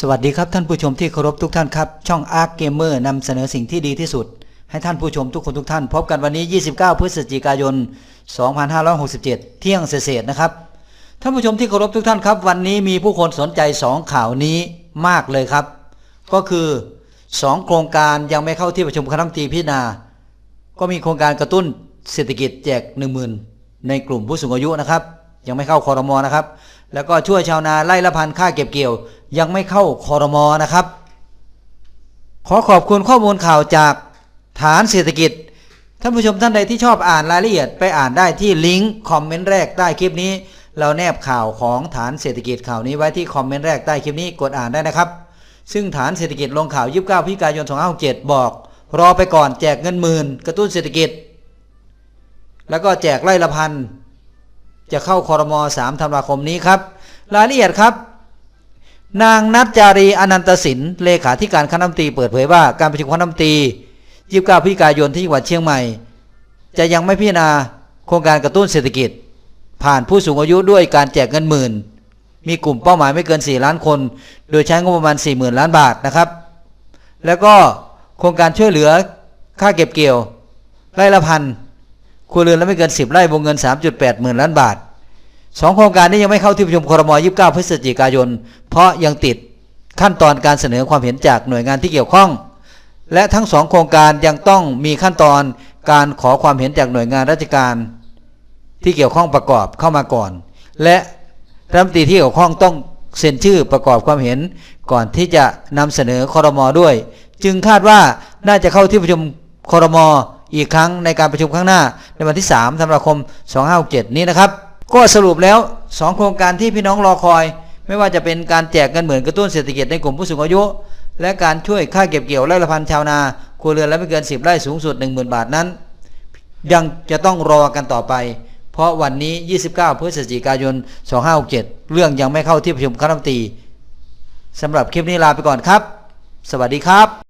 สวัสดีครับท่านผู้ชมที่เคารพทุกท่านครับ ช่อง Arc Gamer นำเสนอสิ่งที่ดีที่สุด ให้ท่านผู้ชมทุกคนทุกท่าน พบกันวันนี้ 29 พฤศจิกายน 2567 เที่ยงเศษนะครับ ท่านผู้ชมที่เคารพทุกท่านครับ วันนี้มีผู้คนสนใจ 2 ข่าวนี้มากเลยครับ ก็คือ 2 โครงการยังไม่เข้าที่ประชุมคณะรัฐมนตรีพิจารณา ก็มีโครงการกระตุ้นเศรษฐกิจแจก 10,000 ในกลุ่มผู้สูงอายุนะครับ ยังไม่เข้าคอรมอนะครับ แล้วก็ช่วยชาวนาไล่ละพันค่าเก็บเกี่ยว ยังไม่เข้าคอรมอนะครับ ขอขอบคุณข้อมูลข่าวจากฐานเศรษฐกิจ ท่านผู้ชมท่านใดที่ชอบอ่านรายละเอียดไปอ่านได้ที่ลิงก์คอมเมนต์แรกใต้คลิปนี้ เราแนบข่าวของฐานเศรษฐกิจข่าวนี้ไว้ที่คอมเมนต์แรกใต้คลิปนี้กดอ่านได้นะครับ ซึ่งฐานเศรษฐกิจลงข่าว29พฤศจิกายน2567บอก รอไปก่อนแจกเงินหมื่นกระตุ้นเศรษฐกิจ แล้วก็แจกไร่ละพัน จะเข้าคอรมอ3ธันวาคมนี้ครับ รายละเอียดครับ นางนัทจารีอนันตสินเลขาธิการคณะรัฐมนตรีเปิดเผยว่าการประชุมคณะรัฐมนตรี29พฤศจิกายนที่จังหวัดเชียงใหม่ จะยังไม่พิจารณาโครงการกระตุ้นเศรษฐกิจ ผ่านผู้สูงอายุด้วยการแจกเงินหมื่น มีกลุ่มเป้าหมายไม่เกิน 4 ล้านคน โดยใช้งบประมาณ 40,000 ล้านบาทนะครับ แล้วก็โครงการช่วยเหลือค่าเก็บเกี่ยวไร่ละพัน ครัวเรือนและไม่เกิน 10 ไร่วงเงิน 3.8หมื่นล้านบาทสองโครงการนี้ยังไม่เข้าที่ประชุมครม29 พฤศจิกายน เพราะยังติดขั้นตอนการเสนอความเห็นจากหน่วยงานที่เกี่ยวข้อง และทั้งสองโครงการยังต้องมีขั้นตอนการขอความเห็นจากหน่วยงานราชการ ที่เกี่ยวข้องประกอบเข้ามาก่อน และรัฐมนตรีที่เกี่ยวข้องต้องเซ็นชื่อประกอบความเห็นก่อนที่จะนำเสนอคอรมอด้วย จึงคาดว่าน่าจะเข้าที่ประชุมคอรมออีกครั้งในการประชุมข้างหน้า ในวันที่3ธันวาคม 2567 นี้นะครับ ก็สรุปแล้ว 2 โครงการที่พี่น้องรอคอย ไม่ว่าจะเป็นการแจกเงินเหมือนกระตุ้นเศรษฐกิจในกลุ่มผู้สูงอายุ และการช่วยค่าเก็บเกี่ยวไร่ละพันชาวนาครัวเรือนและไม่เกิน 10 ไร่สูงสุด 10,000 บาทนั้น ยังจะต้องรอกันต่อไป เพราะวันนี้ 29 พฤศจิกายน 2567 เรื่องยังไม่เข้าที่ประชุมคณะรัฐมนตรีสำหรับคลิปนี้ลาไปก่อนครับ สวัสดีครับ